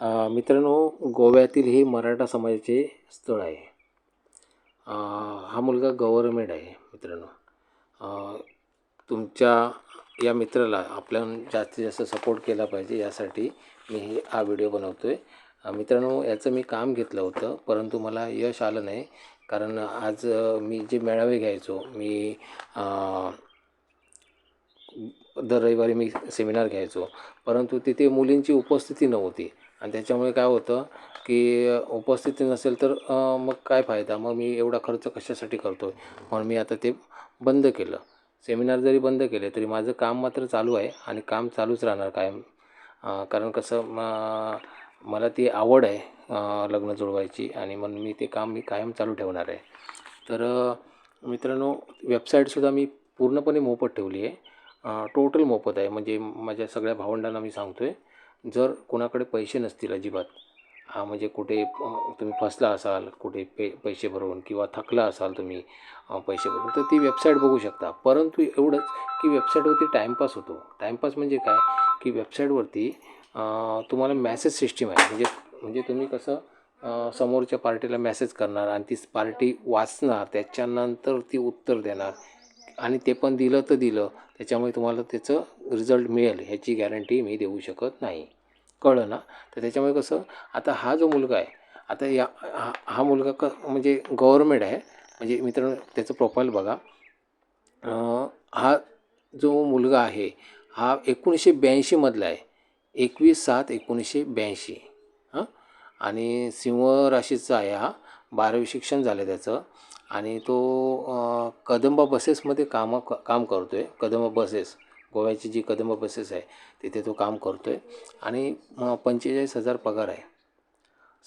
मित्रांनो गोव्यातील हे मराठा समाजाचे स्थळ आहे. हा मुलगा गव्हर्मेंट आहे मित्रांनो. तुमच्या या मित्राला आपल्या जास्तीत जास्त सपोर्ट केला पाहिजे यासाठी मी हे हा व्हिडिओ बनवतो आहे मित्रांनो याचं मी काम घेतलं होतं परंतु मला यश आलं नाही. कारण आज मी जे मेळावे घ्यायचो मी दर रविवारी मी सेमिनार घ्यायचो. परंतु तिथे मुलींची उपस्थिती नव्हती. आणि त्याच्यामुळे काय होतं की उपस्थिती नसेल तर मग काय फायदा? मग मी एवढा खर्च कशासाठी करतो आहे म्हणून मी आता ते बंद केलं. सेमिनार जरी बंद केले तरी माझं काम मात्र चालू आहे आणि काम चालूच राहणार कायम. कारण कसं म मला ती आवड आहे लग्न जुळवायची आणि म्हणून मी ते काम मी कायम चालू ठेवणार आहे. तर मित्रांनो वेबसाईटसुद्धा मी पूर्णपणे मोफत ठेवली आहे. टोटल मोफत आहे. म्हणजे माझ्या सगळ्या भावंडांना मी सांगतो आहे जर कोणाकडे पैसे नसतील अजिबात हा म्हणजे कुठे तुम्ही फसला असाल कुठे पे पैसे भरून किंवा थकला असाल तुम्ही पैसे भरून तर ती वेबसाईट बघू शकता. परंतु एवढंच की वेबसाईटवरती टाईमपास होतो. टाईमपास म्हणजे काय? की वेबसाईटवरती तुम्हाला मॅसेज सिस्टीम आहे. म्हणजे म्हणजे तुम्ही कसं समोरच्या पार्टीला मेसेज करणार आणि ती पार्टी वाचणार त्याच्यानंतर ती उत्तर देणार. आणि ते पण दिलं तर दिलं. त्याच्यामुळे तुम्हाला त्याचं रिझल्ट मिळेल. ह्याची गॅरंटी मी देऊ शकत नाही. कळलं ना? तर त्याच्यामुळे कसं? आता हा जो मुलगा आहे आता या हा हा मुलगा क म्हणजे गव्हर्मेंट आहे. म्हणजे मित्रांनो त्याचं प्रोफाईल बघा. हा जो मुलगा आहे हा एकोणीसशे ब्याऐंशीमधला आहे. एकवीस सात एकोणीसशे ब्याऐंशी. हां? आणि सिंह राशीचा आहे हा. बारावी शिक्षण झालं आहे त्याचं. आणि तो कदंबा बसेसमध्ये कामं क काम करतो आहे कदंबा बसेस गोव्याची जी कदंबा बसेस आहे तिथे तो काम करतो आहे आणि पंचेचाळीस हजार पगार आहे.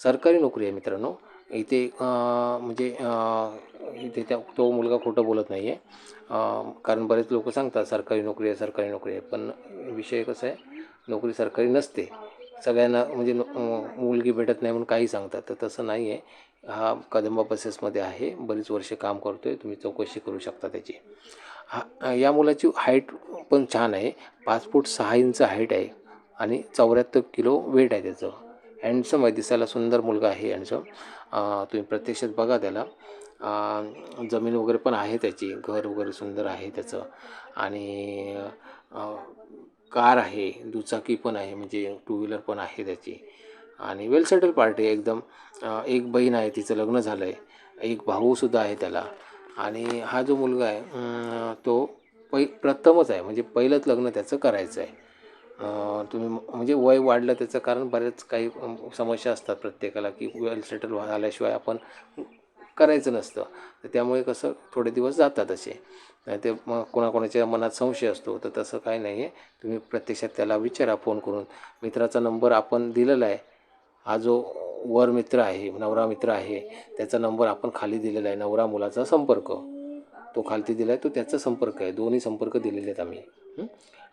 सरकारी नोकरी आहे मित्रांनो. इथे म्हणजे इथे त्या तो मुलगा खोटं बोलत नाही आहे कारण बरेच लोक सांगतात सरकारी नोकरी आहे सरकारी नोकरी आहे. पण विषय कसा आहे नोकरी सरकारी नसते. सगळ्यांना म्हणजे मुलगी भेटत नाही म्हणून काही सांगतात. तर तसं नाही आहे हा कदंबा बसेसमध्ये आहे. बरीच वर्षे काम करतो आहे तुम्ही चौकशी करू शकता त्याची. हा या मुलाची हाईट पण छान आहे. पाच फूट सहा इंच हाईट आहे आणि चौऱ्याहत्तर किलो वेट आहे त्याचं. हँडसम आहे. दिसायला सुंदर मुलगा आहे. हँडसम तुम्ही प्रत्यक्षात बघा त्याला. जमीन वगैरे पण आहे त्याची. घर वगैरे सुंदर आहे त्याचं. आणि कार आहे. दुचाकी पण आहे. म्हणजे टू व्हीलर पण आहे त्याची. आणि वेल सेटल पार्टी आहे एकदम एक बहीण आहे तिचं लग्न झालं आहे एक भाऊसुद्धा आहे त्याला. आणि हा जो मुलगा आहे तो पै प्रथमच आहे म्हणजे पहिलंच लग्न त्याचं करायचं आहे तुम्ही म्हणजे वय वाढलं त्याचं कारण बरेच काही समस्या असतात प्रत्येकाला की वेल सेटल झाल्याशिवाय आपण करायचं नसतं. तर त्यामुळे कसं थोडे दिवस जातात असे. नाही ते मग कोणाकोणाच्या मनात संशय असतो तर तसं काही नाही आहे तुम्ही प्रत्यक्षात त्याला विचारा फोन करून. मित्राचा नंबर आपण दिलेला आहे हा जो वर मित्र आहे नवरा मित्र आहे त्याचा नंबर आपण खाली दिलेला आहे नवरा मुलाचा संपर्क. तो खालती दिला आहे तो त्याचा संपर्क आहे. दोन्ही संपर्क दिलेले आहेत आम्ही.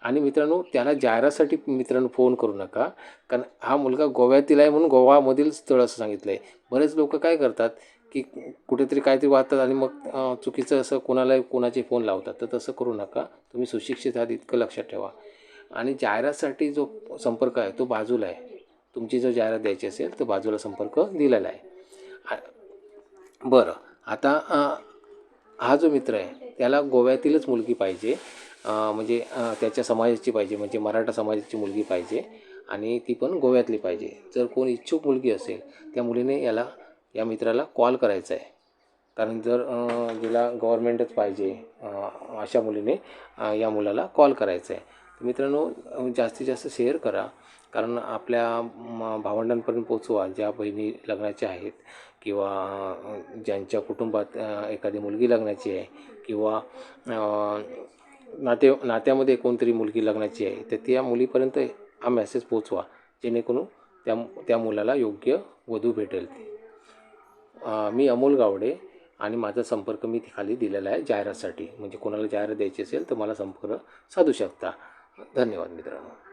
आणि मित्रांनो त्याला जाहिरातसाठी मित्रांनो फोन करू नका. कारण हा मुलगा गोव्यातील आहे म्हणून गोवामधील स्थळ असं सांगितलं आहे बरेच लोक काय करतात की कुठेतरी काहीतरी वाहतात आणि मग चुकीचं असं कोणाला कोणाचे फोन लावतात. तर तसं करू नका. तुम्ही सुशिक्षित आहात इतकं लक्षात ठेवा. आणि जाहिरातसाठी जो संपर्क आहे तो बाजूला आहे. तुमची जर जाहिरात द्यायची असेल तर बाजूला संपर्क दिलेला आहे. बरं. आता हा जो मित्र आहे त्याला गोव्यातीलच मुलगी पाहिजे. म्हणजे त्याच्या समाजाची पाहिजे म्हणजे मराठा समाजाची मुलगी पाहिजे आणि ती पण गोव्यातली पाहिजे. जर कोण इच्छुक मुलगी असेल त्या मुलीने याला या मित्राला कॉल करायचा आहे. कारण जर तिला जिला गव्हर्मेंटच पाहिजे अशा मुलीने या मुलाला कॉल करायचा आहे. मित्रांनो जास्तीत जास्त शेअर करा. कारण आपल्या म, भावंडांपर्यंत पोचवा ज्या बहिणी लग्नाच्या आहेत किंवा ज्यांच्या कुटुंबात एखादी मुलगी लग्नाची आहे किंवा नाते नात्यामध्ये कोणतरी मुलगी लग्नाची आहे तर त्या मुलीपर्यंत हा मेसेज पोचवा जेणेकरून त्या त्या मुलाला योग्य वधू भेटेल ते. मी अमोल गावडे आणि माझा संपर्क मी खाली दिलेला आहे जाहिरातसाठी. म्हणजे कोणाला जाहिरात द्यायची असेल तर मला संपर्क साधू शकता. धन्यवाद मित्रांनो.